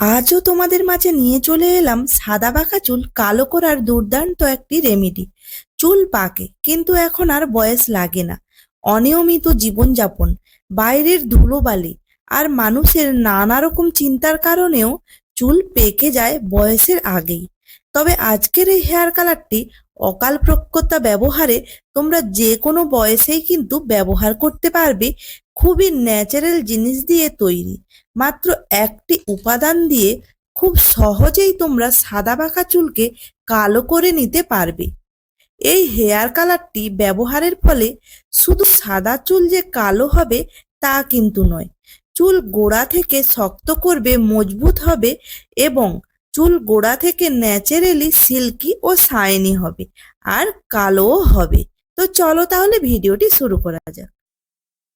আজও তোমাদের মাঝে নিয়ে চলে এলাম সাদা বাঁকা চুল, কালো করার দুর্দান্ত একটি রেমেডি চুল পাকে, কিন্তু এখন আর বয়স লাগে না। অনিয়মিত জীবনযাপন, বাইরের ধুলোবালি আর মানুষের নানা রকম চিন্তার কারণেও চুল পেকে যায় বয়সের আগেই। তবে আজকের এই হেয়ার কালারটি অকাল প্রজ্ঞতা ব্যবহারে তোমরা যে কোনো বয়সেই কিন্তু ব্যবহার করতে পারবে। খুবই ন্যাচারাল জিনিস দিয়ে তৈরি। মাত্র একটি উপাদান দিয়ে খুব সহজেই তোমরা সাদা বাঁকা চুলকে কালো করে নিতে পারবে। এই হেয়ার কালারটি ব্যবহারের ফলে শুধু সাদা চুল যে কালো হবে তা কিন্তু নয়, চুল গোড়া থেকে শক্ত করবে, মজবুত হবে এবং চুল গোড়া থেকে ন্যাচারালি সিল্কি ও শাইনি হবে আর কালোও হবে। তো চলো তাহলে ভিডিওটি শুরু করা যাক।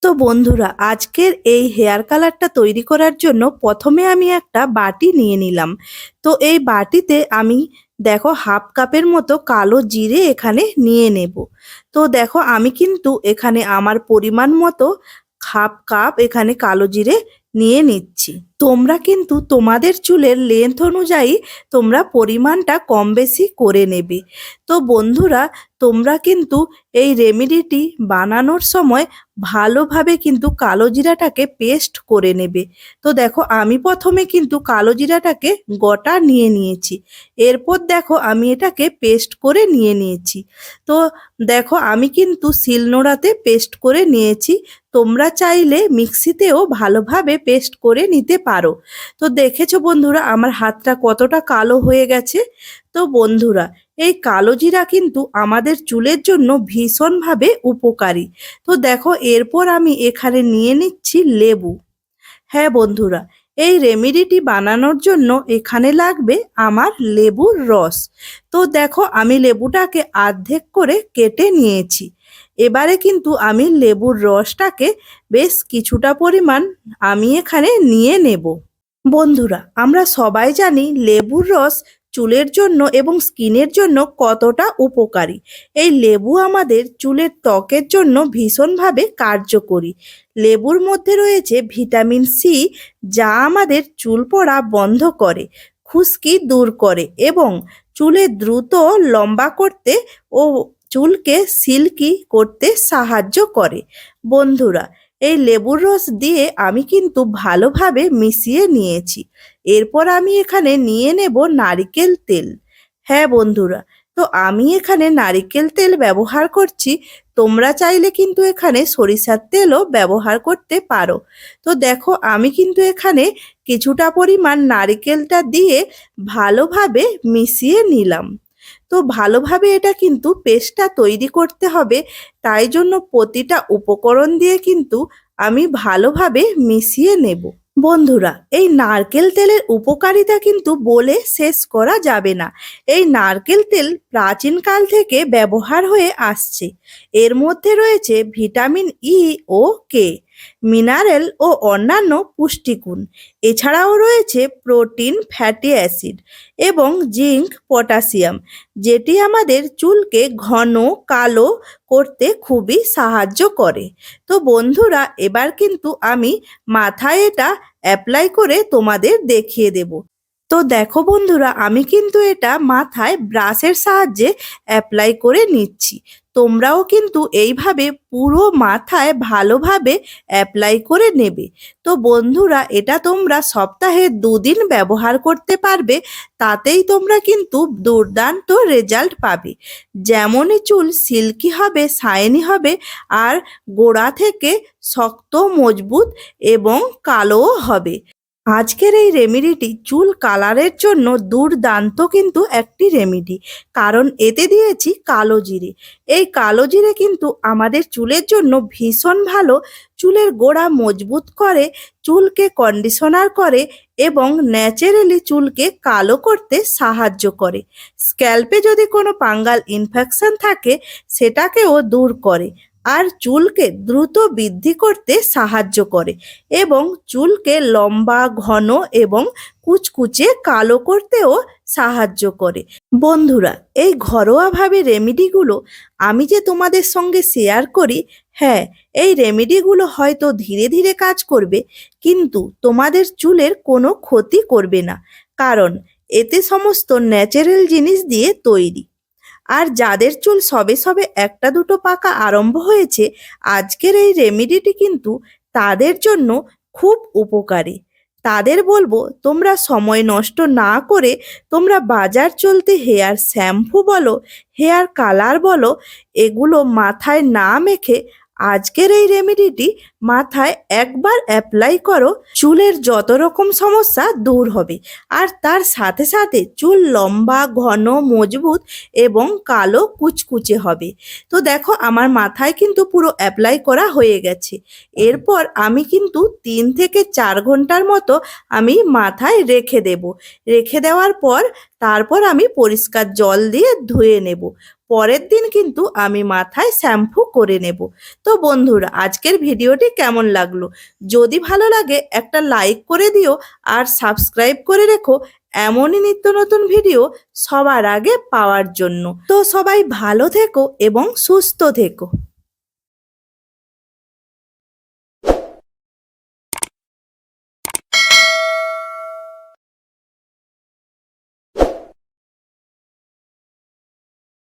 তো বন্ধুরা, আজকের এই হেয়ার কালারটা তৈরি করার জন্য প্রথমে আমি একটা বাটি নিয়ে নিলাম। তো এই বাটিতে আমি দেখো হাফ কাপের মতো কালো জিরে এখানে নিয়ে নেব। তো দেখো আমি কিন্তু এখানে আমার পরিমাণ মতো হাফ কাপ এখানে কালো জিরে নিয়ে নিচ্ছি। তোমরা কিন্তু তোমাদের চুলের লেন্থ অনুযায়ী তোমরা পরিমাণটা কম বেশি করে নেবে। তো বন্ধুরা, তোমরা কিন্তু এই রেমেডিটি বানানোর সময় ভালোভাবে কিন্তু কালো জিরাটাকে পেস্ট করে নেবে। তো দেখো, আমি প্রথমে কিন্তু কালো জিরাটাকে গোটা নিয়ে নিয়েছি। এরপর দেখো, আমি এটাকে পেস্ট করে নিয়ে নিয়েছি। তো দেখো, আমি কিন্তু শিলনোড়াতে পেস্ট করে নিয়েছি। তোমরা চাইলে মিক্সিতেও ভালোভাবে পেস্ট করে নিতে পারো। তো দেখেছ বন্ধুরা, আমার হাতটা কতটা কালো হয়ে গেছে? তো বন্ধুরা, এই কালো জিরা কিন্তু আমাদের চুলের জন্য ভীষণভাবে উপকারী। তো দেখো, এরপর আমি এখানে নিয়ে নিচ্ছি লেবু। হ্যাঁ বন্ধুরা, এই রেমেডিটি বানানোর জন্য এখানে লাগবে আমার লেবুর রস। তো দেখো, আমি লেবুটাকে অর্ধেক করে কেটে নিয়েছি। এবারে কিন্তু আমি লেবুর রসটাকে বেশ কিছুটা পরিমাণ আমি এখানে নিয়ে নেব। বন্ধুরা, আমরা সবাই জানি লেবুর রস চুলের জন্য এবং স্কিনের জন্য কতটা উপকারী। এই লেবু আমাদের চুলের ত্বকের জন্য ভীষণভাবে কার্যকরী। লেবুর মধ্যে রয়েছে ভিটামিন সি যা আমাদের চুল পড়া বন্ধ করে, খুশকি দূর করে এবং চুলে দ্রুত লম্বা করতে ও চুলকে সিল্কি করতে সাহায্য করে। বন্ধুরা, এই লেবুর রস দিয়ে আমি কিন্তু ভালোভাবে মিশিয়ে নিয়েছি। এরপর আমি এখানে নিয়ে নেব নারিকেল তেল। হ্যাঁ বন্ধুরা, তো আমি এখানে নারিকেল তেল ব্যবহার করছি। তোমরা চাইলে কিন্তু এখানে সরিষার তেলও ব্যবহার করতে পারো। তো দেখো, আমি কিন্তু এখানে কিছুটা পরিমাণ নারিকেলটা দিয়ে ভালোভাবে মিশিয়ে নিলাম। তো ভালোভাবে এটা কিন্তু পেস্টটা তৈরি করতে হবে। তাই জন্য প্রতিটা উপকরণ দিয়ে কিন্তু আমি ভালোভাবে মিশিয়ে নেব। বন্ধুরা, এই নারকেল তেলের উপকারিতা কিন্তু বলে শেষ করা যাবে না। এই নারকেল তেল প্রাচীনকাল থেকে ব্যবহার হয়ে আসছে। এর মধ্যে রয়েছে ভিটামিন ই ও কে। মিনারেল ও অন্যান্য পুষ্টিগুণ। এছাড়াও রয়েছে প্রোটিন, ফ্যাটি অ্যাসিড এবং জিঙ্ক, পটাশিয়াম, যেটি আমাদের চুলকে ঘন, কালো করতে খুবই সাহায্য করে। তো বন্ধুরা, এবার কিন্তু আমি মাথায় এটা অ্যাপ্লাই করে তোমাদের দেখিয়ে দেব। তো দেখো বন্ধুরা, আমি কিন্তু এটা মাথায় ব্রাশের সাহায্যে অ্যাপ্লাই করে নিচ্ছি। তোমরাও কিন্তু এইভাবে পুরো মাথায় ভালোভাবে অ্যাপ্লাই করে নেবে। তো বন্ধুরা, এটা তোমরা সপ্তাহে দুদিন ব্যবহার করতে পারবে, তাতেই তোমরা কিন্তু দুর্দান্ত রেজাল্ট পাবে। যেমনই চুল সিল্কি হবে শাইনি হবে, আর গোড়া থেকে শক্ত, মজবুত এবং কালোও হবে। আজকের এই রেমেডিটি চুল কালারের জন্য দুর্দান্ত কিন্তু একটি রেমেডি। কারণ এতে দিয়েছি কালো জিরে। এই কালো জিরে কিন্তু আমাদের চুলের জন্য ভীষণ ভালো। চুলের গোড়া মজবুত করে, চুলকে কন্ডিশনার করে এবং ন্যাচারালি চুলকে কালো করতে সাহায্য করে। স্ক্যাল্পে যদি কোনো পাঙ্গাল ইনফেকশন থাকে, সেটাকেও দূর করে। আর চুলকে দ্রুত বৃদ্ধি করতে সাহায্য করে এবং চুলকে লম্বা, ঘন এবং কুচকুচে কালো করতেও সাহায্য করে। বন্ধুরা, এই ঘরোয়াভাবে রেমেডিগুলো আমি যে তোমাদের সঙ্গে শেয়ার করি হ্যাঁ এই রেমেডিগুলো হয়তো ধীরে ধীরে কাজ করবে, কিন্তু তোমাদের চুলের কোনো ক্ষতি করবে না, কারণ এতে সমস্ত ন্যাচারাল জিনিস দিয়ে তৈরি। আর যাদের চুল সবে সবে একটা দুটো পাকা আরম্ভ হয়েছে, আজকের এই রেমেডিটি কিন্তু তাদের জন্য খুব উপকারী। তাদের বলব, তোমরা সময় নষ্ট না করে তোমরা বাজার চলতে হেয়ার শ্যাম্পু বলো, হেয়ার কালার বলো, এগুলো মাথায় না মেখে আজকের এই রেমেডিটি মাথায় একবার অ্যাপ্লাই করো, চুলের যত রকম সমস্যা দূর হবে। আর তার সাথে সাথে চুল লম্বা, ঘন, মজবুত এবং কালো কুচকুচে হবে। তো দেখো, আমার মাথায় কিন্তু পুরো অ্যাপ্লাই করা হয়ে গেছে। এরপর আমি কিন্তু তিন থেকে চার ঘণ্টার মতো আমি মাথায় রেখে দেব। রেখে দেওয়ার পর তারপর আমি পরিষ্কার জল দিয়ে ধুয়ে নেব। পরের দিন কিন্তু আমি মাথায় শ্যাম্পু করে নেব। তো বন্ধুরা, আজকের ভিডিওটি কেমন লাগল? যদি ভালো লাগে, একটা লাইক করে দিও আর সাবস্ক্রাইব করে রেখো। এমনই নিত্য নতুন ভিডিও সবার আগে পাওয়ার জন্য। তো সবাই ভালো থেকো এবং সুস্থ থেকো।